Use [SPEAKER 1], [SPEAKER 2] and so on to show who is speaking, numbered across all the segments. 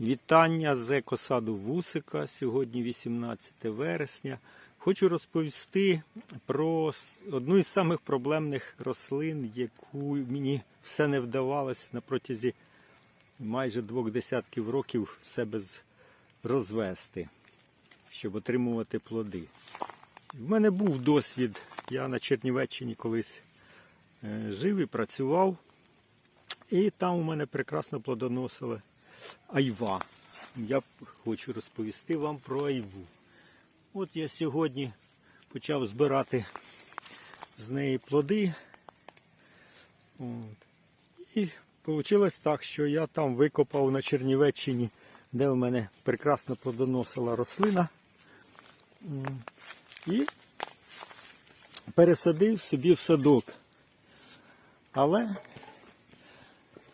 [SPEAKER 1] Вітання з екосаду Вусика. Сьогодні 18 вересня. Хочу розповісти про одну із самих проблемних рослин, яку мені все не вдавалось на протязі майже двох десятків років себе розвести, щоб отримувати плоди. В мене був досвід. Я на Чернівеччині колись е, жив і працював. І там у мене прекрасно плодоносили айва. Я хочу розповісти вам про айву. От я сьогодні почав збирати з неї плоди. От. І вийшло так, що я там викопав на Чернівеччині, де в мене прекрасно плодоносила рослина. І пересадив собі в садок. Але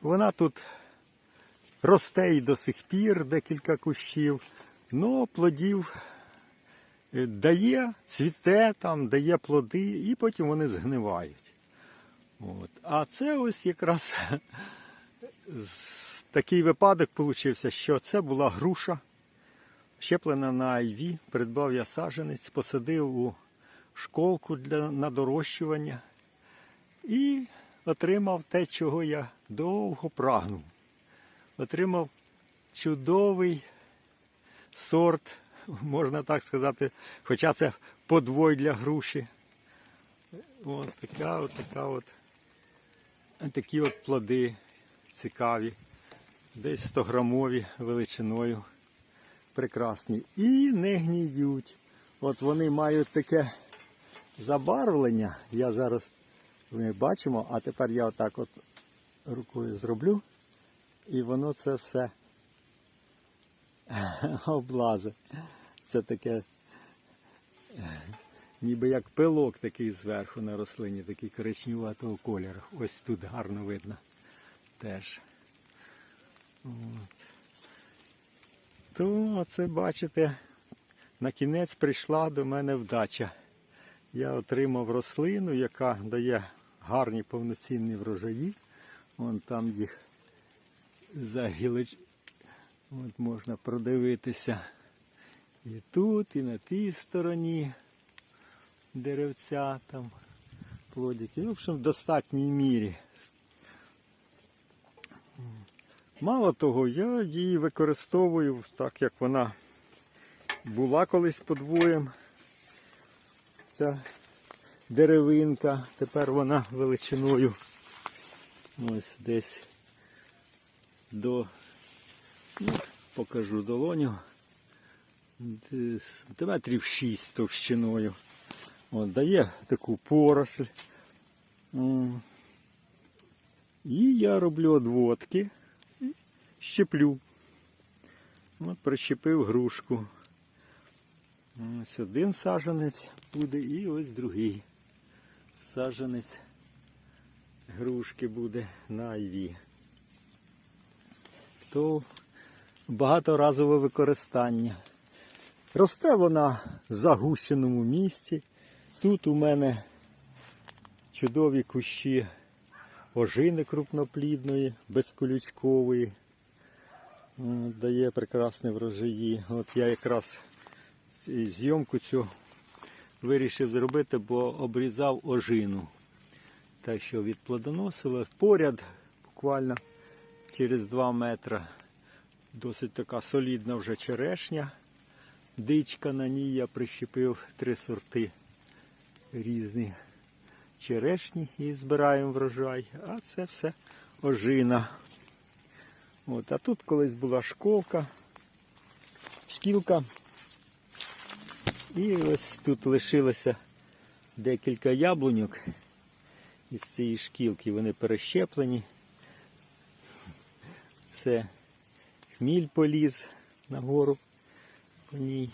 [SPEAKER 1] вона тут росте і до сих пір декілька кущів, але плодів е, дає, цвіте там, дає плоди, і потім вони згнивають. От. А це ось якраз такий випадок получився, що це була груша, щеплена на айві, придбав я саджанець, посадив у школку для, на дорощування і отримав те, чого я довго прагнув. Отримав чудовий сорт, можна так сказати, хоча це подвой для груші. От така от, така от, такі от плоди цікаві, десь 100 грамові величиною. Прекрасні. І не гніють. От вони мають таке забарвлення. Я зараз ми бачимо, а тепер я отак от рукою зроблю, і воно це все облазить. Це таке, ніби як пилок такий зверху на рослині, такий коричневатого кольору. Ось тут гарно видно теж. От. То оце бачите, на кінець прийшла до мене вдача. Я отримав рослину, яка дає гарні повноцінні врожаї. Вон там їх за гілоч... От можна продивитися. І тут, і на тій стороні деревця там плодики. В общем, в достатній мірі. Мало того, я її використовую так, як вона була колись подвоєм. Ця деревинка, тепер вона величиною ось десь до, ну, покажу долоню, сантиметрів 6 товщиною. От, дає таку поросль. І я роблю одводки щеплю. От прищепив грушку. Ось один саженець буде і ось другий саженець грушки буде на айві. То багаторазове використання. Росте вона в загущеному місці. Тут у мене чудові кущі ожини крупноплідної, безколючкової. Дає прекрасні врожаї. От я якраз зйомку цю вирішив зробити, бо обрізав ожину. Так що відплодоносило. Поряд, буквально через 2 метри, досить така солідна вже черешня. Дичка на ній я прищепив три сорти різні черешні і збираємо врожай. А це все ожина. От, а тут колись була школка, шкілка. І ось тут лишилося декілька яблуньок із цієї шкілки. Вони перещеплені. Це хміль поліз нагору по ній.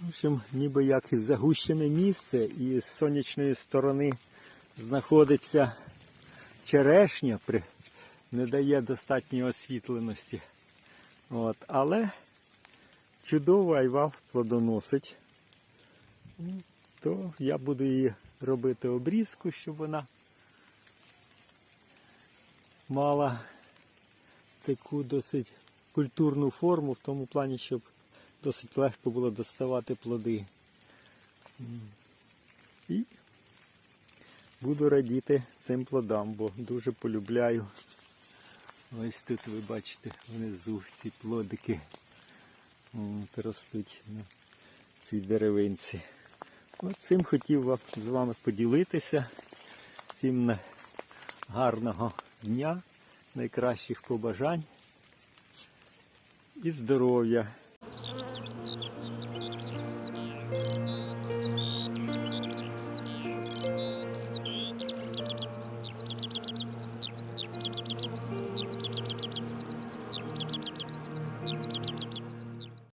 [SPEAKER 1] В общем, ніби як загущене місце, і з сонячної сторони знаходиться черешня, не дає достатньої освітленості. От, але чудово айва плодоносить. Ну, То я буду її робити обрізку, щоб вона мала таку досить культурну форму в тому плані, щоб досить легко було доставати плоди. І буду радіти цим плодам, бо дуже полюбляю. Ось тут ви бачите внизу ці плодики от, ростуть на цій деревинці. От цим хотів з вами поділитися. Всім гарного дня, найкращих побажань і здоров'я.